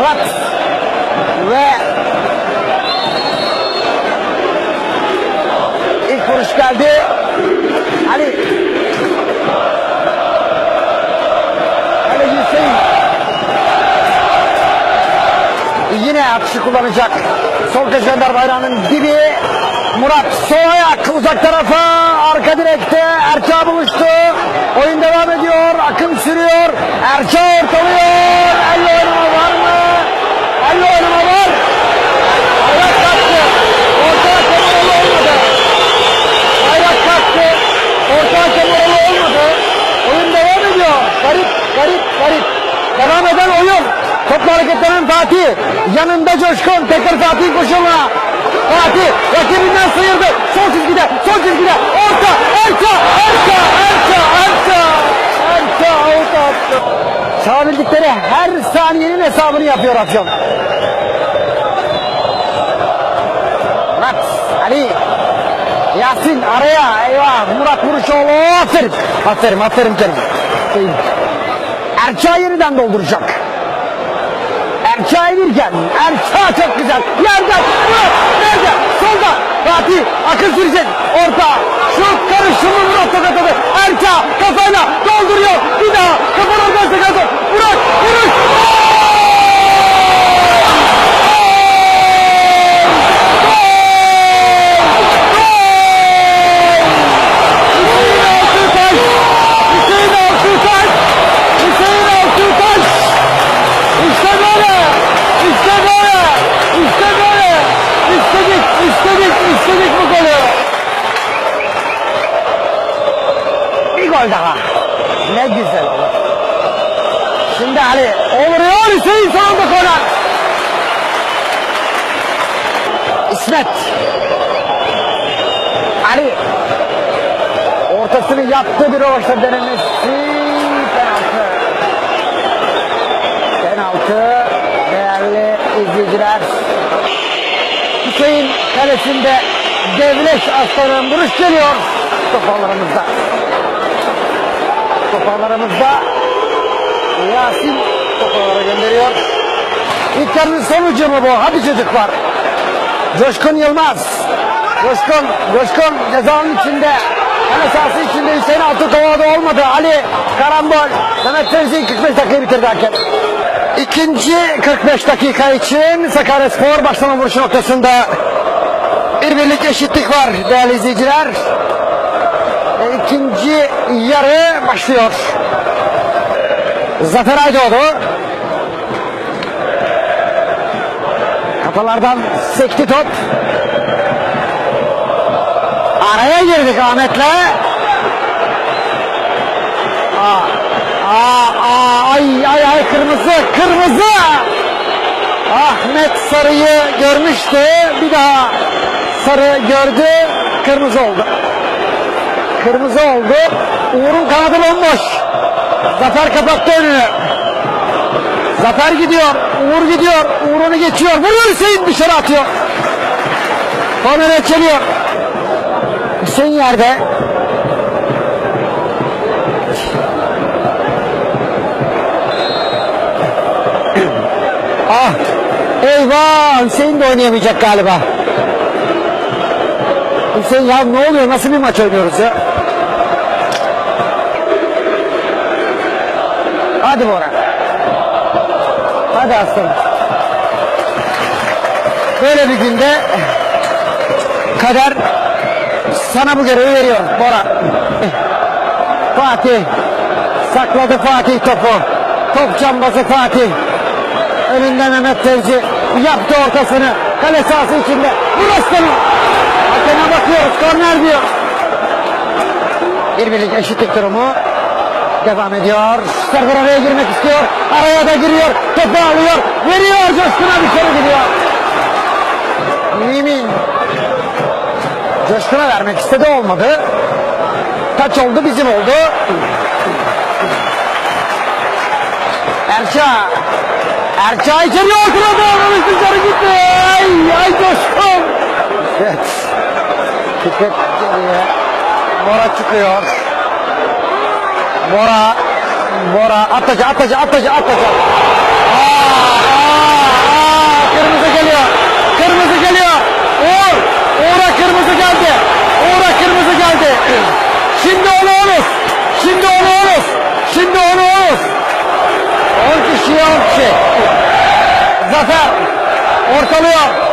Murat ve ilk vuruş geldi. Ali Kaleci Hüseyin yine atışı kullanacak. Sol Tezgender bayrağının dibi Murat sol ayak uzak tarafa arka direkte Erça buluştu. Oyun devam ediyor. Akım sürüyor. Erça ortalıyor. Topla hareketlenen Fatih. Yanında Coşkun. Tekrar Fatih koşuluna. Fatih rakibinden sıyırdı. Sol çizgide, sol çizgide. Orta, Erça, Erça, Erça, Erça. Erça out attı. Çağabildikleri her saniyenin hesabını yapıyor Afyon. Murat, Ali, Yasin araya. Eyvah Murat Vuruşoğlu. Aferin. Aferin, aferin Kerim. Erça yeniden dolduracak. Erça inirken Erça çok güzel. Yerden Murat nerede? Solda Fatih akıl sürecek. Orta şut karışımı Murat tokatladı. Erça kafayla dolduruyor. Bir daha kafanın ortasına kaldı. Murat vuruş. Hüseyin Altıtaş! Hüseyin Altıtaş! Hüseyin Altıtaş! İşte böyle! İşte böyle! İşte böyle! İstedik, istedik, istedik bu golü! Bir gol daha. Ne güzel olur. Şimdi Ali vuruyor Hüseyin sonunda konar. İsmet. Ali Ortasını yaptı bir rovaşta denemesi. Penaltı. Penaltı. Değerli izleyiciler. Hüseyin kalesinde Devleş Aslan'ın vuruş geliyor. Toparlarımızda. Toparlarımızda. Yasin toparlara gönderiyor. İlk yarının sonucu mu bu? Hadi çocuklar. Coşkun Yılmaz. Coşkun, Coşkun cezanın içinde. Kale sahası içinde Hüseyin Altıkova'da olmadı. Ali karambol. Mehmet Tevzi 45 dakikayı bitirdi hakem. İkinci 45 dakika için Sakaryaspor başlama vuruşu noktasında bir birlik eşitlik var değerli izleyiciler. İkinci yarı başlıyor. Zafer Aydoğdu Kafalardan sekti top. Araya girdik Ahmet'le. Aa, aa, aa, ay ay ay kırmızı kırmızı. Ahmet sarıyı görmüştü. Bir daha sarı gördü. Kırmızı oldu. Kırmızı oldu. Uğur'un kanadı bomboş. Zafer kapattı önünü. Zafer gidiyor. Uğur gidiyor. Uğur onu geçiyor. Vuruyor Hüseyin dışarı atıyor. Kornere çeliyor. Hüseyin yerde. ah. Eyvah. Hüseyin de oynayamayacak galiba. Hüseyin ya ne oluyor? Nasıl bir maç oynuyoruz ya? Hadi Bora. Hadi aslanım. Böyle bir günde kader sana bu görevi veriyor Bora. Fatih sakladı Fatih topu. Top cambazı Fatih. Önünde Mehmet Tevzi yaptı ortasını. Kale sahası içinde. Vur aslanım. Hakeme bakıyoruz. Korner diyor. Bir birlik eşitlik durumu devam ediyor. Serdar araya girmek istiyor. Araya da giriyor. Topu alıyor. Veriyor Coşkun'a dışarı gidiyor. Mümin. Coşkun'a vermek istedi olmadı. Taç oldu bizim oldu. Erça. Erça içeri oturdu. Olmamış dışarı gitti. Ay, ay Coşkun. Evet. Fikret geliyor. Bora çıkıyor. Bora Bora atacı atacı atacı atacı. Aa, aa, aa, kırmızı geliyor. Kırmızı geliyor. Uğur. Uğur'a kırmızı geldi. Uğur'a kırmızı geldi. Şimdi onu onuz. Şimdi onu onuz. Şimdi onu onuz. 10 kişiye 10 kişi. Zafer ortalıyor.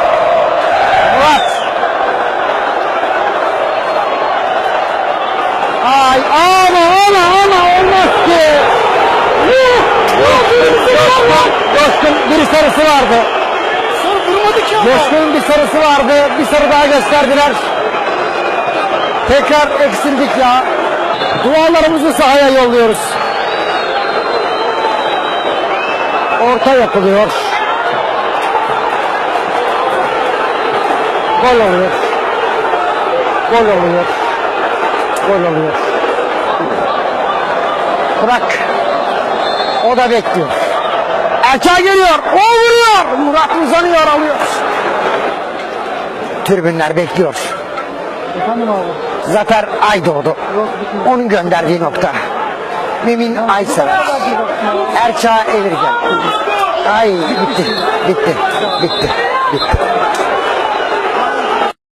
Coşkun bir sarısı vardı. Sarı durmadı ki ama. Coşkun'un bir sarısı vardı. Bir sarı daha gösterdiler. Tekrar eksildik ya. Dualarımızı sahaya yolluyoruz. Orta yapılıyor. Gol oluyor. Gol oluyor. Gol oluyor. Bırak. O da bekliyor. Erçel geliyor. O vuruyor. Murat uzanıyor alıyor. Tribünler bekliyor. Efendim abi. Zafer Aydoğdu. Onun gönderdiği nokta. Mümin Aysever. Erçağ Evirgen. Ay bitti. Bitti. Bitti. Bitti.